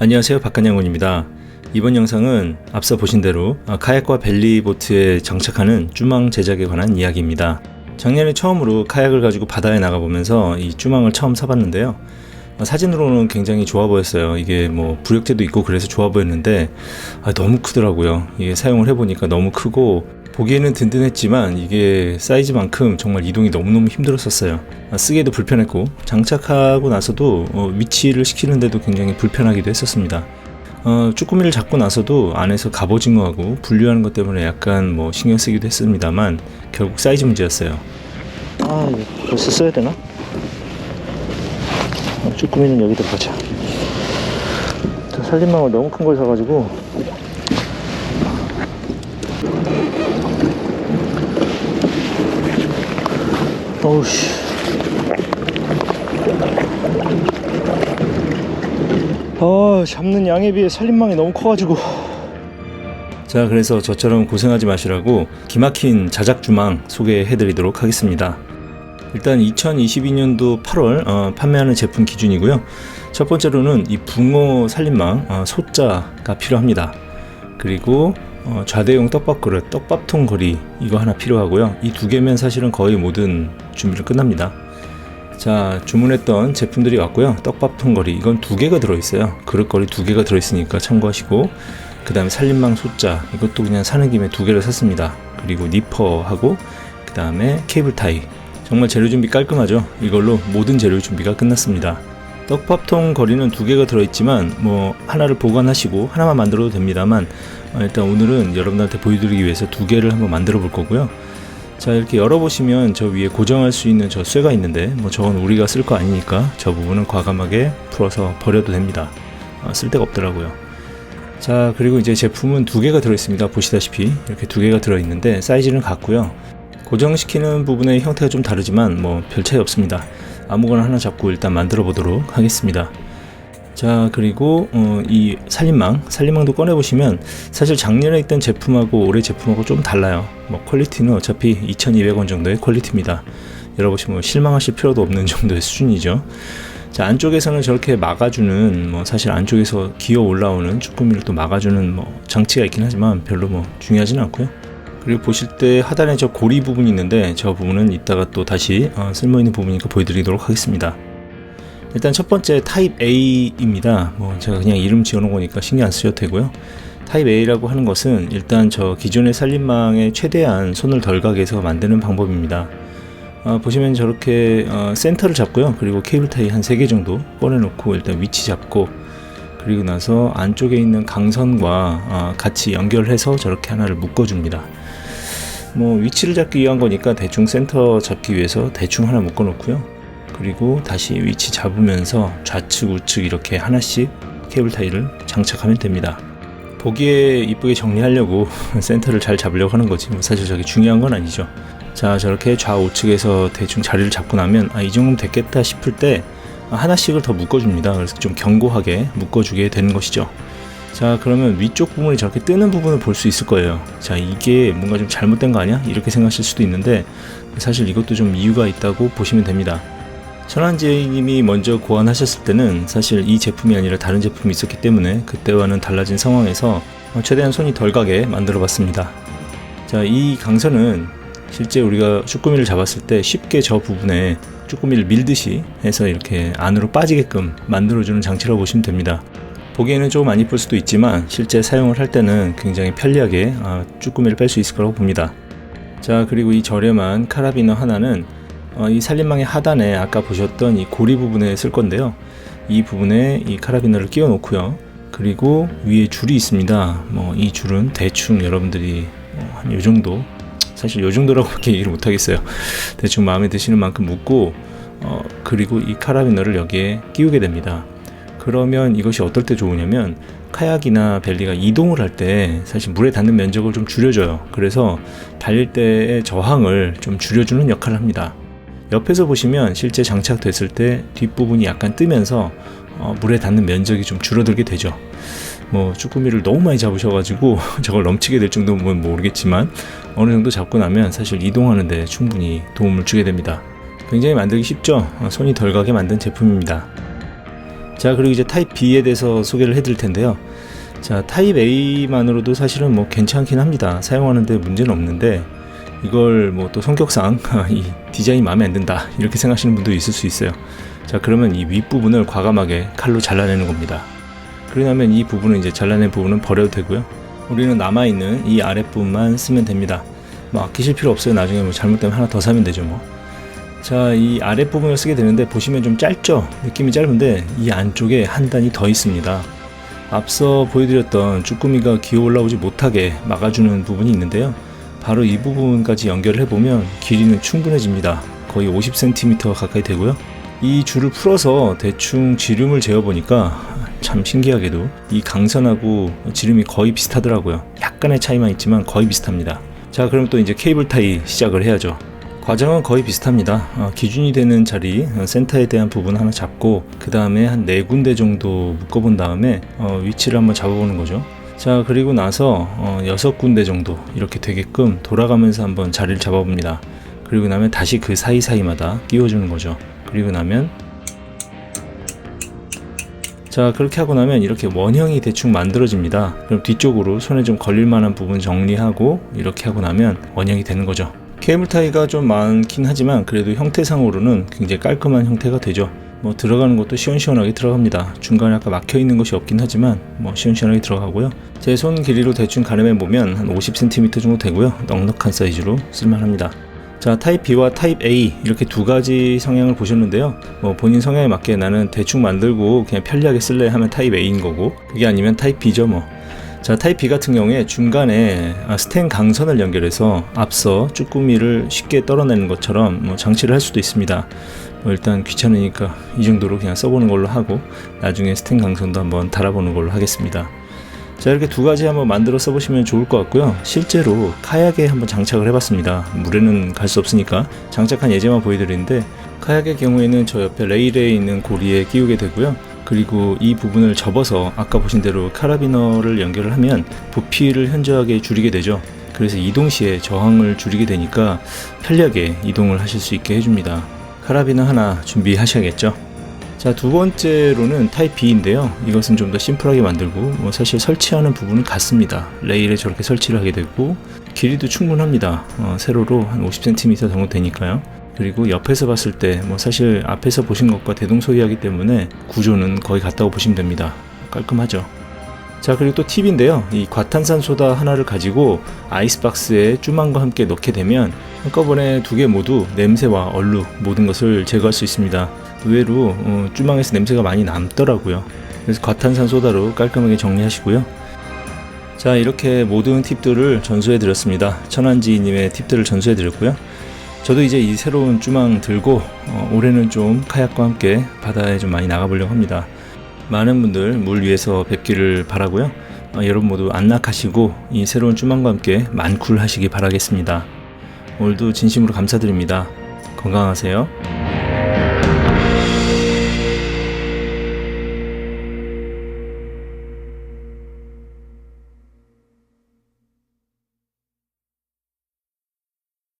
안녕하세요 박간양원입니다. 이번 영상은 앞서 보신 대로 아, 카약과 벨리보트에 장착하는 쭈망 제작에 관한 이야기입니다. 작년에 처음으로 카약을 가지고 바다에 나가보면서 이 쭈망을 처음 사봤는데요. 아, 사진으로는 굉장히 좋아 보였어요. 이게 뭐 부력제도 있고 그래서 좋아 보였는데 아, 너무 크더라고요. 이게 사용을 해보니까 너무 크고 보기에는 든든했지만 이게 사이즈만큼 정말 이동이 너무너무 힘들었었어요. 아, 쓰기에도 불편했고 장착하고 나서도 어, 위치를 시키는데도 굉장히 불편하기도 했었습니다. 어, 쭈꾸미를 잡고 나서도 안에서 갑오징어하고 분류하는 것 때문에 약간 뭐 신경 쓰기도 했습니다만 결국 사이즈 문제였어요. 아, 이거 벌써 써야 되나? 어, 쭈꾸미는 여기다 보자. 살림망을 너무 큰 걸 사가지고 어우씨. 아, 잡는 양에 비해 살림망이 너무 커가지고. 자, 그래서 저처럼 고생하지 마시라고 기막힌 자작주망 소개해드리도록 하겠습니다. 일단 2022년도 8월 어, 판매하는 제품 기준이고요. 첫 번째로는 이 붕어 살림망 어, 소자가 필요합니다. 그리고 어, 좌대용 떡밥 그릇, 떡밥통 거리 이거 하나 필요하고요. 이 두 개면 사실은 거의 모든 준비를 끝납니다. 자 주문했던 제품들이 왔고요. 떡밥통 거리 이건 두 개가 들어있어요. 그릇 거리 두 개가 들어있으니까 참고하시고 그 다음에 살림망 소자 이것도 그냥 사는 김에 두 개를 샀습니다. 그리고 니퍼하고 그 다음에 케이블 타이 정말 재료 준비 깔끔하죠. 이걸로 모든 재료 준비가 끝났습니다. 떡밥통 거리는 두 개가 들어있지만 뭐 하나를 보관하시고 하나만 만들어도 됩니다만 어, 일단 오늘은 여러분들한테 보여드리기 위해서 두 개를 한번 만들어 볼 거고요. 자 이렇게 열어보시면 저 위에 고정할 수 있는 저 쇠가 있는데 뭐 저건 우리가 쓸 거 아니니까 저 부분은 과감하게 풀어서 버려도 됩니다. 어, 쓸 데가 없더라고요. 자 그리고 이제 제품은 두 개가 들어있습니다. 보시다시피 이렇게 두 개가 들어있는데 사이즈는 같고요. 고정시키는 부분의 형태가 좀 다르지만 뭐 별 차이 없습니다. 아무거나 하나 잡고 일단 만들어 보도록 하겠습니다. 자 그리고 어, 이 살림망 살림망도 꺼내 보시면 사실 작년에 있던 제품하고 올해 제품하고 좀 달라요. 뭐 퀄리티는 어차피 2200원 정도의 퀄리티입니다. 열어보시면 실망하실 필요도 없는 정도의 수준이죠. 자 안쪽에서는 저렇게 막아주는 뭐 사실 안쪽에서 기어 올라오는 쭈꾸미를 또 막아주는 뭐 장치가 있긴 하지만 별로 뭐 중요하지는 않고요. 그리고 보실 때 하단에 저 고리 부분이 있는데 저 부분은 이따가 또 다시 어, 쓸모있는 부분이니까 보여드리도록 하겠습니다 일단 첫 번째 타입 A입니다. 뭐 제가 그냥 이름 지어놓은 거니까 신경 안 쓰셔도 되고요. 타입 A라고 하는 것은 일단 저 기존의 살림망에 최대한 손을 덜 가게 해서 만드는 방법입니다. 어, 보시면 저렇게 어, 센터를 잡고요. 그리고 케이블 타이 한 3개 정도 꺼내놓고 일단 위치 잡고 그리고 나서 안쪽에 있는 강선과 어, 같이 연결해서 저렇게 하나를 묶어줍니다. 뭐 위치를 잡기 위한 거니까 대충 센터 잡기 위해서 대충 하나 묶어놓고요. 그리고 다시 위치 잡으면서 좌측 우측 이렇게 하나씩 케이블 타이를 장착하면 됩니다. 보기에 이쁘게 정리하려고 센터를 잘 잡으려고 하는 거지 뭐 사실 저게 중요한 건 아니죠. 자 저렇게 좌우측에서 대충 자리를 잡고 나면 아, 이 정도면 됐겠다 싶을 때 하나씩을 더 묶어줍니다. 그래서 좀 견고하게 묶어주게 되는 것이죠. 자 그러면 위쪽 부분이 저렇게 뜨는 부분을 볼 수 있을 거예요. 자 이게 뭔가 좀 잘못된 거 아니야? 이렇게 생각하실 수도 있는데 사실 이것도 좀 이유가 있다고 보시면 됩니다. 천안지님이 먼저 고안하셨을 때는 사실 이 제품이 아니라 다른 제품이 있었기 때문에 그때와는 달라진 상황에서 최대한 손이 덜 가게 만들어 봤습니다. 자, 이 강선은 실제 우리가 쭈꾸미를 잡았을 때 쉽게 저 부분에 쭈꾸미를 밀듯이 해서 이렇게 안으로 빠지게끔 만들어주는 장치라고 보시면 됩니다. 보기에는 조금 안 이쁠 수도 있지만 실제 사용을 할 때는 굉장히 편리하게 아, 쭈꾸미를 뺄 수 있을 거라고 봅니다. 자, 그리고 이 저렴한 카라비너 하나는 어, 이 살림망의 하단에 아까 보셨던 이 고리 부분에 쓸 건데요. 이 부분에 이 카라비너를 끼워 놓고요. 그리고 위에 줄이 있습니다. 뭐 이 줄은 대충 여러분들이 뭐 한요 정도 사실 요 정도라고밖에 얘기를 못 하겠어요. 대충 마음에 드시는 만큼 묶고 어, 그리고 이 카라비너를 여기에 끼우게 됩니다. 그러면 이것이 어떨 때 좋으냐면 카약이나 벨리가 이동을 할 때 사실 물에 닿는 면적을 좀 줄여줘요. 그래서 달릴 때의 저항을 좀 줄여주는 역할을 합니다. 옆에서 보시면 실제 장착됐을 때 뒷부분이 약간 뜨면서 어, 물에 닿는 면적이 좀 줄어들게 되죠. 뭐 쭈꾸미를 너무 많이 잡으셔가지고 저걸 넘치게 될 정도면 모르겠지만 어느 정도 잡고 나면 사실 이동하는데 충분히 도움을 주게 됩니다. 굉장히 만들기 쉽죠. 어, 손이 덜 가게 만든 제품입니다. 자 그리고 이제 타입 B에 대해서 소개를 해드릴 텐데요. 자 타입 A만으로도 사실은 뭐 괜찮긴 합니다. 사용하는데 문제는 없는데 이걸 뭐 또 성격상 이 디자인이 마음에 안 든다 이렇게 생각하시는 분도 있을 수 있어요. 자 그러면 이 윗부분을 과감하게 칼로 잘라내는 겁니다. 그러고 나면 이 부분은 이제 잘라낸 부분은 버려도 되고요. 우리는 남아있는 이 아랫부분만 쓰면 됩니다. 뭐 아끼실 필요 없어요. 나중에 뭐 잘못되면 하나 더 사면 되죠 뭐. 자, 이 아랫부분을 쓰게 되는데 보시면 좀 짧죠? 느낌이 짧은데 이 안쪽에 한 단이 더 있습니다. 앞서 보여드렸던 쭈꾸미가 기어 올라오지 못하게 막아주는 부분이 있는데요. 바로 이 부분까지 연결을 해보면 길이는 충분해집니다. 거의 50cm 가까이 되고요. 이 줄을 풀어서 대충 지름을 재어보니까 참 신기하게도 이 강선하고 지름이 거의 비슷하더라고요. 약간의 차이만 있지만 거의 비슷합니다. 자, 그럼 또 이제 케이블 타이 시작을 해야죠. 과정은 거의 비슷합니다. 어, 기준이 되는 자리 어, 센터에 대한 부분 하나 잡고 그 다음에 한 네 군데 정도 묶어본 다음에 어, 위치를 한번 잡아보는 거죠. 자 그리고 나서 어, 여섯 군데 정도 이렇게 되게끔 돌아가면서 한번 자리를 잡아봅니다. 그리고 나면 다시 그 사이사이마다 끼워주는 거죠. 그리고 나면 자 그렇게 하고 나면 이렇게 원형이 대충 만들어집니다. 그럼 뒤쪽으로 손에 좀 걸릴 만한 부분 정리하고 이렇게 하고 나면 원형이 되는 거죠. 케이블 타이가 좀 많긴 하지만 그래도 형태상으로는 굉장히 깔끔한 형태가 되죠. 뭐 들어가는 것도 시원시원하게 들어갑니다. 중간에 아까 막혀 있는 것이 없긴 하지만 뭐 시원시원하게 들어가고요. 제 손 길이로 대충 가늠해 보면 한 50cm 정도 되고요. 넉넉한 사이즈로 쓸만합니다. 자 타입 B와 타입 A 이렇게 두 가지 성향을 보셨는데요. 뭐 본인 성향에 맞게 나는 대충 만들고 그냥 편리하게 쓸래 하면 타입 A인 거고 그게 아니면 타입 B죠 뭐. 자 타입 B 같은 경우에 중간에 아, 스텐 강선을 연결해서 앞서 쭈꾸미를 쉽게 떨어내는 것처럼 뭐 장치를 할 수도 있습니다. 뭐 일단 귀찮으니까 이 정도로 그냥 써보는 걸로 하고 나중에 스텐 강선도 한번 달아보는 걸로 하겠습니다. 자 이렇게 두 가지 한번 만들어 써보시면 좋을 것 같고요. 실제로 카약에 한번 장착을 해봤습니다. 물에는 갈 수 없으니까 장착한 예제만 보여드리는데 카약의 경우에는 저 옆에 레일에 있는 고리에 끼우게 되고요. 그리고 이 부분을 접어서 아까 보신 대로 카라비너를 연결을 하면 부피를 현저하게 줄이게 되죠. 그래서 이동 시에 저항을 줄이게 되니까 편리하게 이동을 하실 수 있게 해줍니다. 카라비너 하나 준비하셔야겠죠. 자, 두 번째로는 타입 B인데요. 이것은 좀 더 심플하게 만들고, 뭐 사실 설치하는 부분은 같습니다. 레일에 저렇게 설치를 하게 되고, 길이도 충분합니다. 어, 세로로 한 50cm 정도 되니까요. 그리고 옆에서 봤을 때, 뭐 사실 앞에서 보신 것과 대동소이하기 때문에 구조는 거의 같다고 보시면 됩니다. 깔끔하죠. 자, 그리고 또 팁인데요. 이 과탄산 소다 하나를 가지고 아이스박스에 쭈망과 함께 넣게 되면 한꺼번에 두 개 모두 냄새와 얼룩 모든 것을 제거할 수 있습니다. 의외로 어, 쭈망에서 냄새가 많이 남더라고요. 그래서 과탄산 소다로 깔끔하게 정리하시고요. 자 이렇게 모든 팁들을 전수해 드렸습니다. 천안지님의 팁들을 전수해 드렸고요. 저도 이제 이 새로운 쭈망 들고 어, 올해는 좀 카약과 함께 바다에 좀 많이 나가보려고 합니다. 많은 분들 물 위에서 뵙기를 바라고요. 어, 여러분 모두 안락하시고 이 새로운 쭈망과 함께 만쿨 하시기 바라겠습니다. 오늘도 진심으로 감사드립니다. 건강하세요.